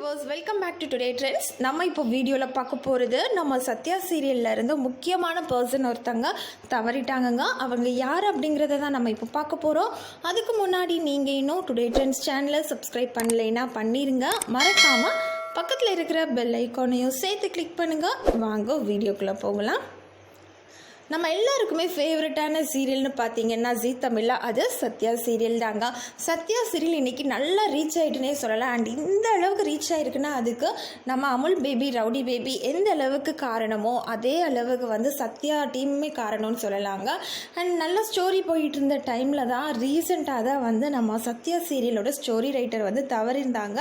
Viewers welcome back to today trends நம்ம இப்போ வீடியோவில் பார்க்க போகிறது நம்ம சத்யா சீரியல்ல இருந்து முக்கியமான பர்சன் ஒருத்தங்க தவறிட்டாங்கங்க. அவங்க யார் அப்படிங்கிறத தான் நம்ம இப்போ பார்க்க போகிறோம் அதுக்கு முன்னாடி நீங்கள் இன்னும் டுடே ட்ரெண்ட்ஸ் சேனலை சப்ஸ்கிரைப் பண்ணலைன்னா பண்ணிடுங்க மறக்காமல் பக்கத்தில் இருக்கிற பெல் ஐக்கானையும் சேர்த்து கிளிக் பண்ணுங்கள் வாங்க வீடியோக்குள்ளே போகலாம். நம்ம எல்லாருக்குமே ஃபேவரட்டான சீரியல்னு பார்த்தீங்கன்னா ஜீ தமிழில் அது சத்யா சீரியல் தாங்க. சத்யா சீரியல் இன்றைக்கி நல்லா ரீச் ஆகிட்டுனே சொல்லலாம். அண்ட் இந்த அளவுக்கு ரீச் ஆகிருக்குன்னா அதுக்கு நம்ம அமுல் பேபி ரவுடி பேபி எந்த அளவுக்கு காரணமோ அதே அளவுக்கு வந்து சத்யா டீமுமே காரணம்னு சொல்லலாங்க. அண்ட் நல்ல ஸ்டோரி போயிட்டு இருந்த டைமில் தான் ரீசெண்டாக தான் வந்து நம்ம சத்யா சீரியலோட ஸ்டோரி ரைட்டர் வந்து தவறிருந்தாங்க.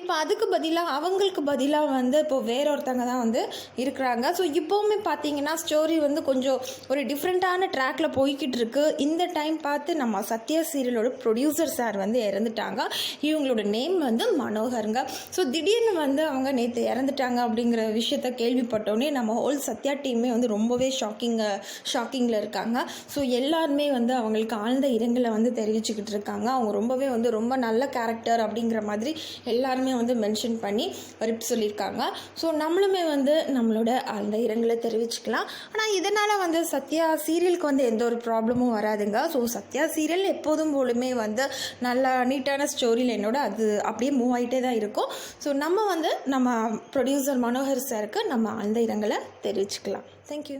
இப்போ அதுக்கு பதிலாக அவங்களுக்கு பதிலாக வந்து இப்போ வேற ஒருத்தவங்க தான் வந்து இருக்கிறாங்க. ஸோ இப்போவுமே பார்த்தீங்கன்னா ஸ்டோரி வந்து கொஞ்சம் ஒரு டிஃப்ரெண்ட்டான ட்ராக்ல போய்கிட்டு இருக்கு இந்த டைம் பார்த்து நம்ம சத்யா சீரியலோட ப்ரொடியூசர் சார் வந்து இறந்துட்டாங்க. இவங்களோட நேம் வந்து மனோகருங்க. ஸோ திடீர்னு வந்து அவங்க நேற்று இறந்துட்டாங்க அப்படிங்கிற விஷயத்த கேள்விப்பட்டோன்னே நம்ம ஹோல் சத்யா டீமே வந்து ரொம்பவே ஷாக்கிங் ஷாக்கிங்கில் இருக்காங்க. ஸோ எல்லாருமே வந்து அவங்களுக்கு ஆழ்ந்த இரங்கலை வந்து தெரிவிச்சுக்கிட்டு இருக்காங்க. அவங்க ரொம்பவே வந்து ரொம்ப நல்ல கேரக்டர் அப்படிங்கிற மாதிரி எல்லாருமே வந்து மென்ஷன் பண்ணி ரிப் சொல்லியிருக்காங்க. ஸோ நம்மளுமே வந்து நம்மளோட ஆழ்ந்த இரங்கலை தெரிவிச்சுக்கலாம். ஆனால் இதனால் வந்து சத்யா சீரியலுக்கு வந்து எந்த ஒரு ப்ராப்ளமும் வராதுங்க. ஸோ சத்யா சீரியல் எப்போதும் போலுமே வந்து நல்லா நீட்டான ஸ்டோரியில் என்னோட அது அப்படியே மூவ் ஆகிட்டே தான் இருக்கும். ஸோ நம்ம வந்து நம்ம ப்ரொடியூசர் மனோகர் சாருக்கு நம்ம ஆழ்ந்த இடங்களை தெரிவிச்சுக்கலாம். தேங்க்யூ